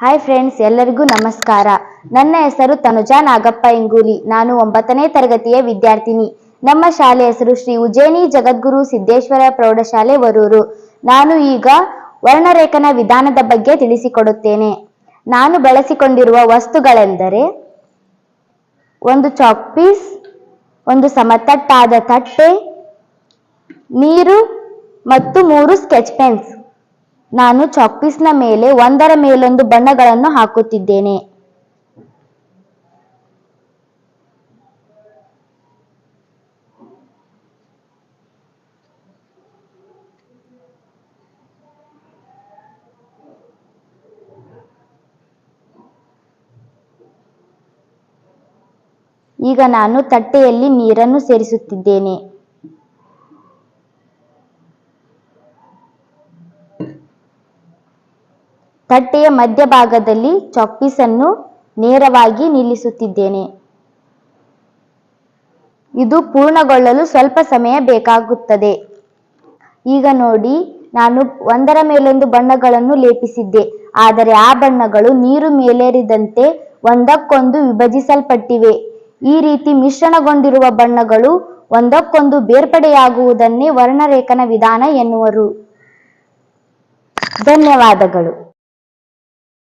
Hi friends ಎಲ್ಲರಿಗೂ ನಮಸ್ಕಾರ. ನನ್ನ ಹೆಸರು ತನುಜಾ ನಾಗಪ್ಪ ಇಂಗೂಲಿ. ನಾನು ಒಂಬತ್ತನೇ ತರಗತಿಯ ವಿದ್ಯಾರ್ಥಿನಿ. ನಮ್ಮ ಶಾಲೆ ಹೆಸರು ಶ್ರೀ ಉಜ್ಜಯಿನಿ ಜಗದ್ಗುರು ಸಿದ್ದೇಶ್ವರ ಪ್ರೌಢಶಾಲೆ ವರೂರು. ನಾನು ಈಗ ವರ್ಣರೇಖನ ವಿಧಾನದ ಬಗ್ಗೆ ತಿಳಿಸಿಕೊಡುತ್ತೇನೆ. ನಾನು ಬಳಸಿಕೊಂಡಿರುವ ವಸ್ತುಗಳೆಂದರೆ ಒಂದು ಚಾಕ್ ಪೀಸ್ ಒಂದು ಸಮತಟ್ಟಾದ ತಟ್ಟೆ, ನೀರು ಮತ್ತು ಮೂರು ಸ್ಕೆಚ್ ಪೆನ್ಸ್ ನಾನು ಚಾಕ್ಪೀಸ್ನ ಮೇಲೆ ಒಂದರ ಮೇಲೊಂದು ಬಣ್ಣಗಳನ್ನು ಹಾಕುತ್ತಿದ್ದೇನೆ. ಈಗ ನಾನು ತಟ್ಟೆಯಲ್ಲಿ ನೀರನ್ನು ಸೇರಿಸುತ್ತಿದ್ದೇನೆ. ತಟ್ಟೆಯ ಮಧ್ಯಭಾಗದಲ್ಲಿ ಚಾಕ್ಪೀಸನ್ನು ನೇರವಾಗಿ ನಿಲ್ಲಿಸುತ್ತಿದ್ದೇನೆ. ಇದು ಪೂರ್ಣಗೊಳ್ಳಲು ಸ್ವಲ್ಪ ಸಮಯ ಬೇಕಾಗುತ್ತದೆ. ಈಗ ನೋಡಿ, ನಾನು ಒಂದರ ಮೇಲೊಂದು ಬಣ್ಣಗಳನ್ನು ಲೇಪಿಸಿದ್ದೆ. ಆದರೆ ಆ ಬಣ್ಣಗಳು ನೀರು ಮೇಲೇರಿದಂತೆ ಒಂದಕ್ಕೊಂದು ವಿಭಜಿಸಲ್ಪಟ್ಟಿವೆ. ಈ ರೀತಿ ಮಿಶ್ರಣಗೊಂಡಿರುವ ಬಣ್ಣಗಳು ಒಂದಕ್ಕೊಂದು ಬೇರ್ಪಡೆಯಾಗುವುದನ್ನೇ ವರ್ಣರೇಖನ ವಿಧಾನ ಎನ್ನುವರು. ಧನ್ಯವಾದಗಳು.